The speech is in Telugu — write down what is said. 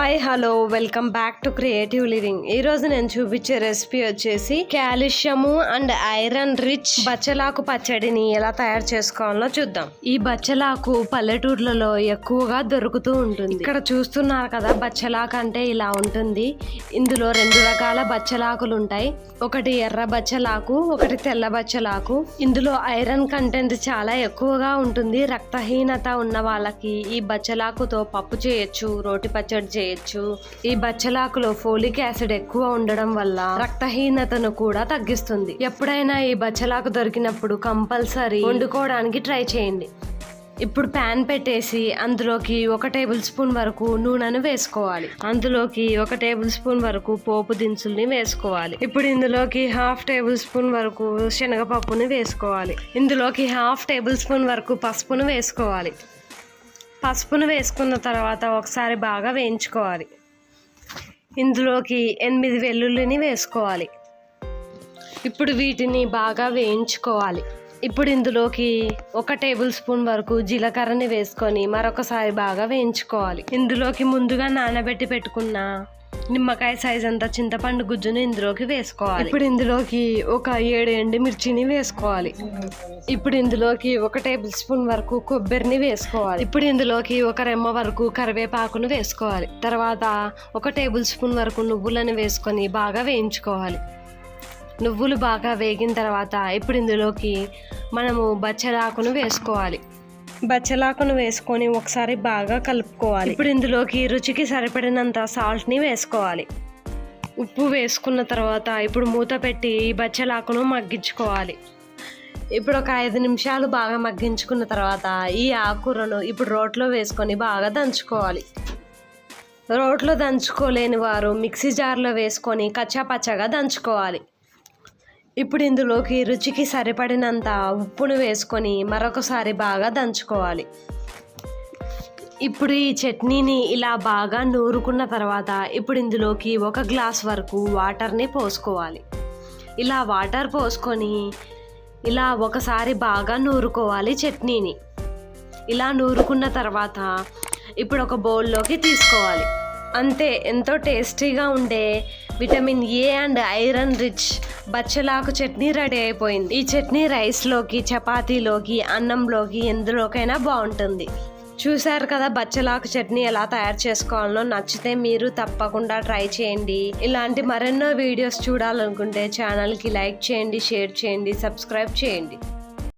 Hi hello welcome back to creative living ఈ రోజు నేను చూపించే రెసిపీ వచ్చేసి కాల్షియము అండ్ ఐరన్ రిచ్ బచ్చలాకు పచ్చడిని ఎలా తయారు చేసుకోవాలో చూద్దాం. ఈ బచ్చలాకు పల్లెటూర్లలో ఎక్కువగా దొరుకుతూ ఉంటుంది. ఇక్కడ చూస్తున్నారు కదా బచ్చలాకు అంటే ఇలా ఉంటుంది. ఇందులో రెండు రకాల బచ్చలాకులు ఉంటాయి. ఒకటి ఎర్ర బచ్చలాకు ఒకటి తెల్ల బచ్చలాకు. ఇందులో ఐరన్ కంటెంట్ చాలా ఎక్కువగా ఉంటుంది. రక్తహీనత ఉన్న వాళ్ళకి ఈ బచ్చలాకుతో పప్పు చేయొచ్చు రోటి పచ్చడి చేయొచ్చు. ఈ బచ్చలాకులో ఫోలిక్ యాసిడ్ ఎక్కువ ఉండడం వల్ల రక్తహీనతను కూడా తగ్గిస్తుంది. ఎప్పుడైనా ఈ బచ్చలాకు దొరికినప్పుడు కంపల్సరీ వండుకోవడానికి ట్రై చేయండి. ఇప్పుడు ప్యాన్ పెట్టేసి అందులోకి ఒక టేబుల్ స్పూన్ వరకు నూనెను వేసుకోవాలి. అందులోకి ఒక టేబుల్ స్పూన్ వరకు పోపు దినుసుల్ని వేసుకోవాలి. ఇప్పుడు ఇందులోకి హాఫ్ టేబుల్ స్పూన్ వరకు శనగపప్పుని వేసుకోవాలి. ఇందులోకి హాఫ్ టేబుల్ స్పూన్ వరకు పసుపును వేసుకోవాలి. పసుపును వేసుకున్న తర్వాత ఒకసారి బాగా వేయించుకోవాలి. ఇందులోకి ఎనిమిది వెల్లుల్లిని వేసుకోవాలి. ఇప్పుడు వీటిని బాగా వేయించుకోవాలి. ఇప్పుడు ఇందులోకి ఒక టేబుల్ స్పూన్ వరకు జీలకర్రని వేసుకొని మరొకసారి బాగా వేయించుకోవాలి. ఇందులోకి ముందుగా నానబెట్టి పెట్టుకున్న నిమ్మకాయ సైజ్ అంత చింతపండు గుజ్జును ఇందులోకి వేసుకోవాలి. ఇప్పుడు ఇందులోకి ఒక ఏడు ఎండు మిర్చిని వేసుకోవాలి. ఇప్పుడు ఇందులోకి ఒక టేబుల్ స్పూన్ వరకు కొబ్బరిని వేసుకోవాలి. ఇప్పుడు ఇందులోకి ఒక రెమ్మ వరకు కరివేపాకును వేసుకోవాలి. తర్వాత ఒక టేబుల్ స్పూన్ వరకు నువ్వులను వేసుకొని బాగా వేయించుకోవాలి. నువ్వులు బాగా వేగిన తర్వాత ఇప్పుడు ఇందులోకి మనము బచ్చలాకును వేసుకోవాలి. బచ్చలాకును వేసుకొని ఒకసారి బాగా కలుపుకోవాలి. ఇప్పుడు ఇందులోకి రుచికి సరిపడినంత సాల్ట్ని వేసుకోవాలి. ఉప్పు వేసుకున్న తర్వాత ఇప్పుడు మూత పెట్టి ఈ బచ్చలాకును మగ్గించుకోవాలి. ఇప్పుడు ఒక ఐదు నిమిషాలు బాగా మగ్గించుకున్న తర్వాత ఈ ఆకుకూరను ఇప్పుడు రోట్లో వేసుకొని బాగా దంచుకోవాలి. రోట్లో దంచుకోలేని వారు మిక్సీ జార్లో వేసుకొని కచ్చా పచ్చగా దంచుకోవాలి. ఇప్పుడు ఇందులోకి రుచికి సరిపడినంత ఉప్పును వేసుకొని మరొకసారి బాగా దంచుకోవాలి. ఇప్పుడు ఈ చట్నీని ఇలా బాగా నూరుకున్న తర్వాత ఇప్పుడు ఇందులోకి ఒక గ్లాస్ వరకు వాటర్ని పోసుకోవాలి. ఇలా వాటర్ పోసుకొని ఇలా ఒకసారి బాగా నూరుకోవాలి చట్నీని. ఇలా నూరుకున్న తర్వాత ఇప్పుడు ఒక బౌల్లోకి తీసుకోవాలి. అంతే ఎంతో టేస్టీగా ఉండే vitamin A and iron rich. బచ్చలాకు చట్నీ రెడీ అయిపోయింది. ఈ చట్నీ రైస్లోకి చపాతీలోకి అన్నంలోకి ఎందులోకైనా బాగుంటుంది. చూశారు కదా బచ్చలాకు చట్నీ ఎలా తయారు చేసుకోవాలో నచ్చితే మీరు తప్పకుండా ట్రై చేయండి. ఇలాంటి మరెన్నో వీడియోస్ చూడాలనుకుంటే ఛానల్కి లైక్ చేయండి షేర్ చేయండి సబ్స్క్రైబ్ చేయండి.